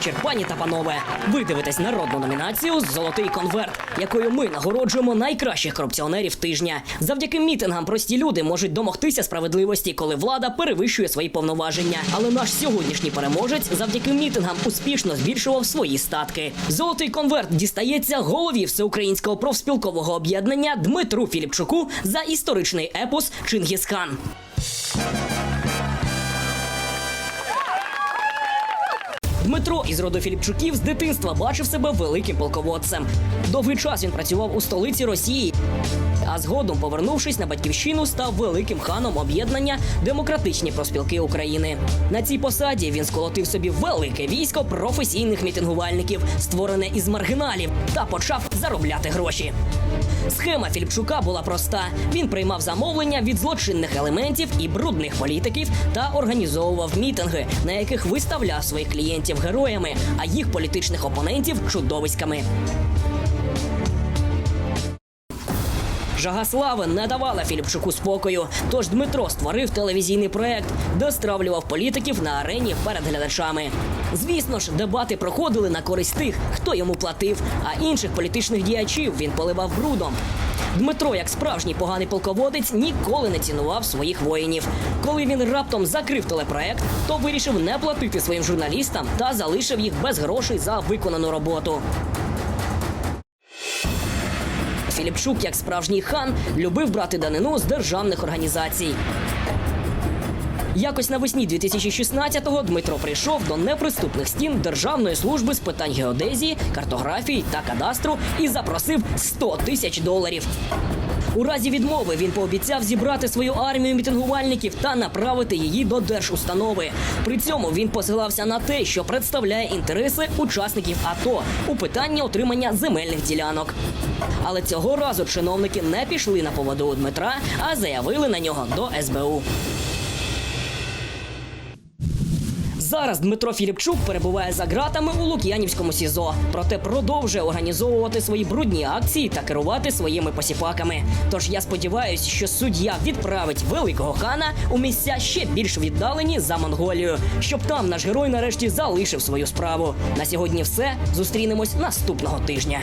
вечір, пані та панове. Ви дивитесь народну номінацію Золотий конверт, якою ми нагороджуємо найкращих корупціонерів тижня. Завдяки мітингам прості люди можуть домогтися справедливості, коли влада перевищує свої повноваження. Але наш сьогоднішній переможець завдяки мітингам успішно збільшував свої статки. Золотий конверт дістається голові всеукраїнського профспілкового об'єднання Дмитру Філіпчуку за історичний епос Чингісхан. Дмитро із роду Філіпчуків з дитинства бачив себе великим полководцем. Довгий час він працював у столиці Росії, а згодом, повернувшись на батьківщину, став великим ханом об'єднання Демократичні проспілки України. На цій посаді він сколотив собі велике військо професійних мітингувальників, створене із маргіналів, та почав заробляти гроші. Схема Філіпчука була проста: він приймав замовлення від злочинних елементів і брудних політиків та організовував мітинги, на яких виставляв своїх клієнтів героями, а їх політичних опонентів чудовиськами. Жага слави не давала Філіпчуку спокою. Тож Дмитро створив телевізійний проект, де стравлював політиків на арені перед глядачами. Звісно ж, дебати проходили на користь тих, хто йому платив, а інших політичних діячів він поливав брудом. Дмитро, як справжній поганий полководець, ніколи не цінував своїх воїнів. Коли він раптом закрив телепроект, то вирішив не платити своїм журналістам та залишив їх без грошей за виконану роботу. Філіпчук, як справжній хан, любив брати данину з державних організацій. Якось навесні 2016-го Дмитро прийшов до неприступних стін Державної служби з питань геодезії, картографії та кадастру і запросив 100 тисяч доларів. У разі відмови він пообіцяв зібрати свою армію мітингувальників та направити її до держустанови. При цьому він посилався на те, що представляє інтереси учасників АТО у питанні отримання земельних ділянок. Але цього разу чиновники не пішли на поводу у Дмитра, а заявили на нього до СБУ. Зараз Дмитро Філіпчук перебуває за ґратами у Лук'янівському СІЗО, проте продовжує організовувати свої брудні акції та керувати своїми посіпаками. Тож я сподіваюся, що суддя відправить великого хана у місця ще більш віддалені за Монголію, щоб там наш герой нарешті залишив свою справу. На сьогодні все зустрінемось наступного тижня.